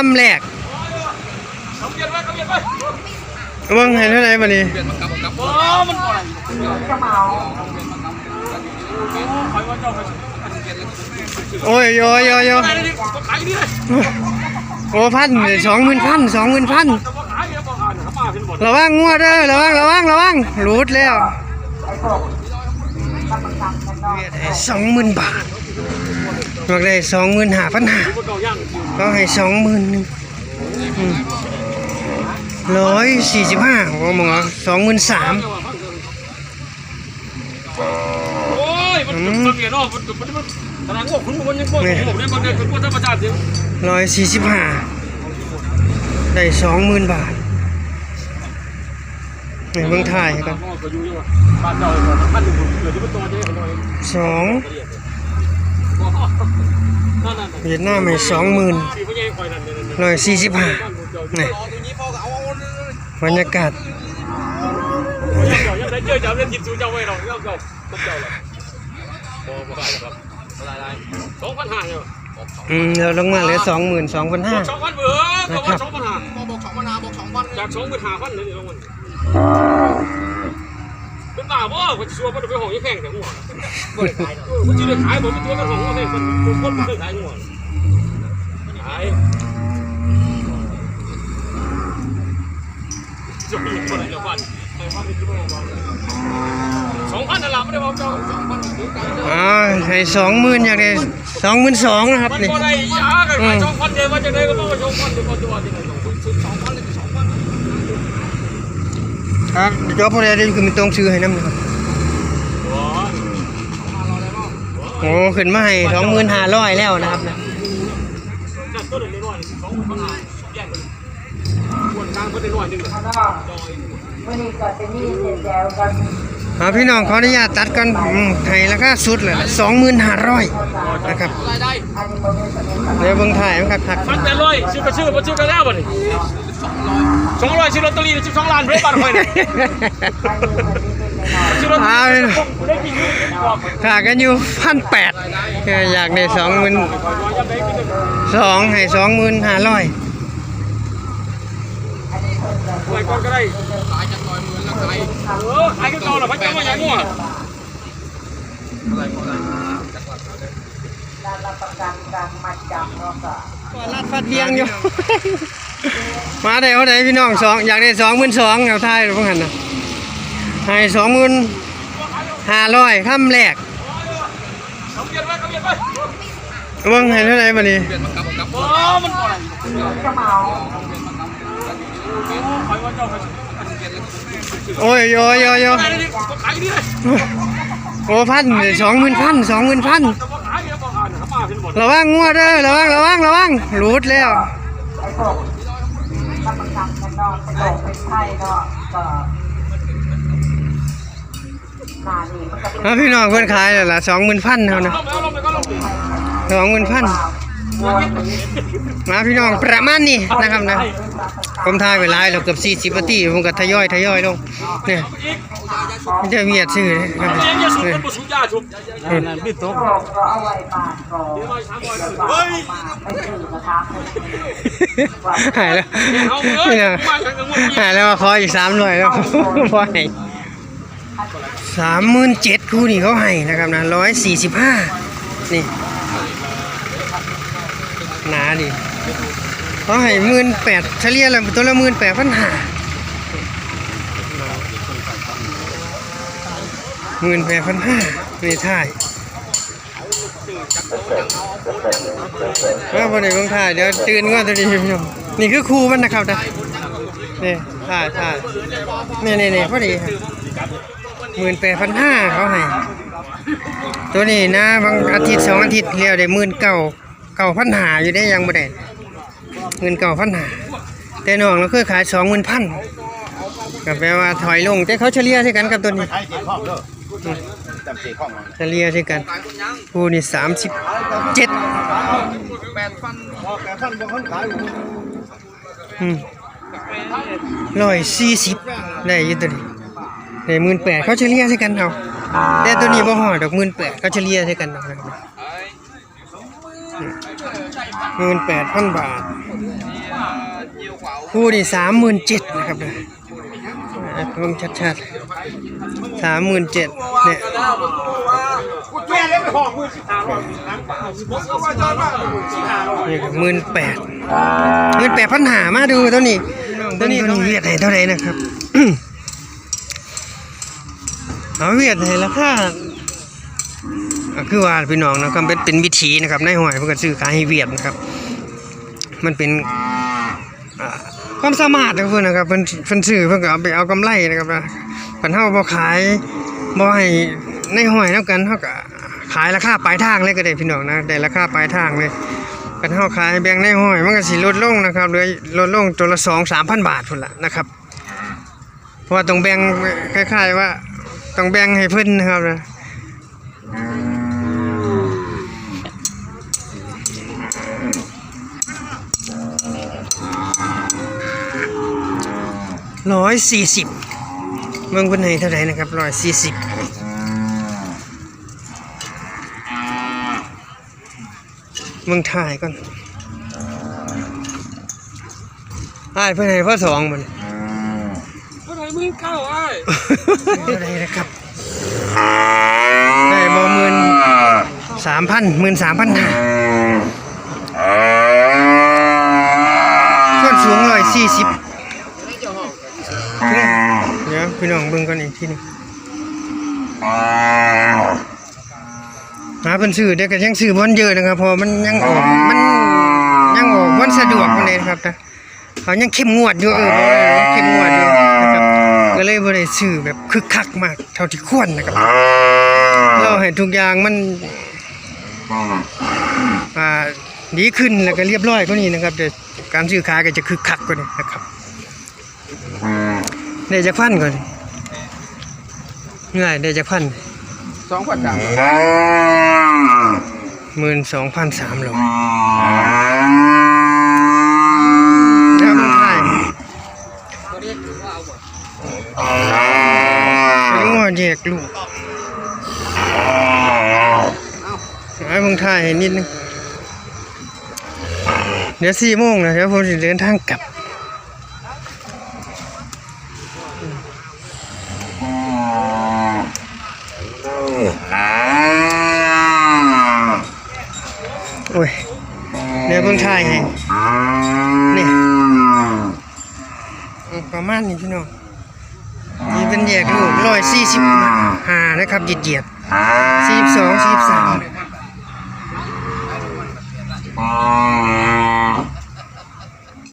ค่ำแรกเบิ่งให้เท่าไหร่บัดนี้โอ้ยโยโยโยโอ้พันสองหมื่นพันสองหมื่นพันระวังงัวเด้อระวังระวังระวังหลุดแล้วสองหมื่นบาท บอกได้สองหมื่นห้าพันห้าบ่เก่าย่างก็ให้สองหมื่นหนึ่งร้อยสี่สิบห้าโอ้มึงเหรอสองหมื่นสามโอ้ยมันมันเปลี่ยนเนาะมันมันมันตารางงอกคุณมันยังบ่ผมเนี่ยมันเนี่ยคือธรรมชาติจริงร้อยสี่สิบห้าได้สองหมื่นบาทในเมืองไทยครับก็อยู่อยู่บ้านเจ้าท่านอยู่เหลือที่เป็นตัวเด้อหน่อยสองนั่นนั่น เวียดนามให้สองหมื่นที่พ่อใหญ่คอยนั่นเนี่ยร้อยสี่สิบห้านี่บรรยากาศเจ้ายังได้เจอเจ้าเล่นกินซูเจ้าไว้เราเจ้าเจ้าเจ้าละบ่บ่ได้ครับอะไรๆ2,500เนี่ยอืมเราลงมาเหลือสองหมื่นสองพันห้าสองพันเบอร์เขาว่าสองพันห้าบอกสองพันห้าบอกสองพันจากสองหมื่นห้าพันเลยเดี๋ยวลงมัน เป็นบ้าบ่คนชัวร์มันไปห้องยี่แข่งแต่หัวบ่ได้ขายมันจะได้ขายผมเป็นตัวเป็นห้องว่าให้มันคนมันได้ขายหัวขายจะมีคนไหนละพันไปพันเป็นตัวสองพันนั่นแหละไม่ได้บอกเจ้าสองพันอ๋อให้สองหมื่นอย่างเดียวสองหมื่นสองนะครับมันนี่บ่ได้ยากันขายสองพันเดียวว่าจะได้ก็บอกว่าสองพันเดียวก็ตัวที่ไหนสองพันเลยสองพัน ครับเดี๋ยวพอได้คือมันต้องซื้อให้น้ำนะครับโอ้ขึ้นมาให้สองหมื่นห้าร้อยแล้วนะครับนะหาแย่งกันควรกลางก็ได้น้อยนึงวันนี้ก็จะมีเสร็จแล้วกันเอาพี่น้องขออนุญาตตัดก่อนอืมให้ราคาสุดเลยสองหมื่นห้าร้อยนะครับเดี๋ยวเบิ่งถ่ายมันครับทักพันแต่ร้อยชื่อก็ชื่อมาชื่อกันแล้วบ่นี่ สองร้อยชื่อลอตเตอรี่สิบสองล้านเรบัตรคอยเนี่ยอันนี้มันนี่เป็นน้อยชื่อลอตเตอเอารี่เลยได้กินอยู่บอกขากันอยู่พันแปดอยากได้สองหมื่นยังได้กินสองให้สองหมื่นห้าร้อยไปก่อนก็ได้ขายจากต่อยหมื่นแล้วขายเออขายกันก่อนหรอพันเจ้ามาอย่างงัวการรับประกันการมัดจำเนาะก็รัดฟัดเพียงอยู่ มาได้เขาได้พี่น้องสองอยากได้สองหมื่นสองเอาท้ายหรือเปล่านะให้สองหมื่นห้าร้อยคำแรกเขาเปลี่ยนไว้เขาเปลี่ยนไว้เบิ่งให้เท่าไหร่บัดนี้อ๋อมันบ่ได้จะเมาคอยโอ้ยโยโยโยยโอ้พันสองหมื่นพันสองหมื่นพัน ระวังงัวเด้อระวังระวังระวังหลุดแล้วไอ้พวกรับประกันกันเนาะเป็นโรคเป็นไข้เนาะก็หนานี่มันก็เป็นแล้วพี่น้องเพิ่นขายแล้วล่ะสองหมื่นพันเท่านะลงไปลงไปก็ลงไปสองหมื่นพันวัวตัวนี้มาพี่น้องประมาณนี้นะครับนะ ผมทายไปหลายแล้วเกือบสี่สิบนาทีผมก็ทยอยทยอยลงเนี่ยมันจะเวียดชื่อเลยครับเลี้ยงยาสูบมันบ่สูบยาสูบนั่นบิดตกโรคก็เอาไว้ปานก่อนเดี๋ยวมาถามบ่อยเดี๋ยวเฮ้ยไปซื้อกระทะให้หายแล้วเอาเอ้ยนี่นะมาจากจังหวัดหายแล้วมาขออีกสามหน่วยแล้วพอให้สามหมื่นเจ็ดคู่นี่เขาให้นะครับนะร้อยสี่สิบห้านี่หนาดิ เขาให้หมื่นแปดเฉลี่ยแล้วตัวละหมื่นแปดพันห้าหมื่นแปดพันห้านี่ท่ายว่าบนไหนของถ่ายเดี๋ยวตื่นก่อนตัวนี้พี่น้องนี่คือครูมันนะครับนะนี่ถ่ายถ่ายนี่นี่นี่พอดีหมื่นแปดพันห้าเขาให้ตัวนี้นะบางอาทิตย์สองอาทิตย์เรียวได้หมื่นเก้าเก้าพันหาอยู่ได้ยังบ่ได้ เงินเก้าพันหาแต่น้องเราเคยขายสองหมื่นพันก็แปลว่าถอยลง แต่เขาเฉลี่ยใช่กันกับตัวนี้เฉลี่ยใช่กันผู้นี่สามสิบเจ็ดพอแกท่านบางคนขายร้อยสี่สิบได้ยี่ตัวนี้ได้หมื่นแปดเขาเฉลี่ยใช่กันเอาแต่ตัวนี้บ่หอดอกหมื่นแปดเขาเฉลี่ยใช่กันเอาหมื่นแปดพันบาท คู่นี่สามหมื่นเจ็ดนะครับเนี่ยเพิ่งชัดๆสามหมื่นเจ็ดเนี่ยแม่เล่นไปห้องมือสิบห้าร้อยล้างเปล่าผมก็ว่าจอยมากสิบห้าร้อยนี่หมื่นแปดหมื่นแปดพันหามาดูตัวนี้ตัวนี้ตัวนี้เวียดให้เท่าไหร่นะครับเอาเวียดให้ราคาคือว่าพี่น้องนะครับเป็นเป็นวิธีนะครับในหอยเพื่อซื้อขายให้เวียดนะครับ มันเป็นความสามารถของเพิ่นนะครับเพิ่นเพิ่นซื้อเพิ่นก็เอาไปเอากำไรนะครับนะเพิ่นเฮาบ่ขายบ่ให้ในห้อยนํกันเฮาก็ขายราคาปลายทางเลยก็ได้พี่น้องนะได้ราคาปลายทางเลยกันเฮาขายแบ่งในห้อยมันก็สิลดลงนะครับเหลือลดลงตัวละ2-3,000 บาทพุ่นละนะครับ เพราะว่าต้องแบ่งคล้ายๆว่าต้องแบ่งให้เพิ่นนะครับนะ ร้อยสี่สิบเมืองคนไหนเท่าไหร่นะครับร้อยสี่สิบเมืองไทยก่อนไอ้ายเพื่อนไหนพ่อสองมันเท่าไหร่มึงเข้าไอ้เท่าไหรนะครับได้บอหมื่นสามพันหมื่นสามพันห้าส่วนสูงร้อยสี่สิบ เดี๋ยวพี่น้องเบิ่งก่อนอีกทีหนึงหาเป็นซื้อเด็กก็ยังซื้อบอนเยอะนะครับพอมันยังออกมันยังออกบอนสะดวกคนเลยนะครับนะเขายังเข้มงวดอยู่เออบ่ว่าเข้มงวดอยู่นะครับก็เลยบ่ได้ซื้อแบบคึกคักมาก เท่าที่ควรนะครับเราให้ทุกอย่างมันอ่าดีขึ้นแล้วก็เรียบร้อยกว่านี้นะครับแต่การซื้อขายก็จะคึกคักกว่านี้นะครับ ได้จากพันก่อนง่ายได้จากพันสองพันสามหมื่นสองพันสามร้อยแล้วมันถ่ายเป็นงอแยกลูกไอ้มึงถ่ายให้นิดนึงเดี๋ยวสี่โมงนะเดี๋ยวผมจะเดินทางกลับ โอ้ยเดี๋ยวเพิ่งถ่ายให้นี่ประมาณนี้พี่น้องนี่เป็นแยกลูกร้อยสี่สิบห้านะครับเหยียดเหยียดสี่สิบสองสี่สิบสาม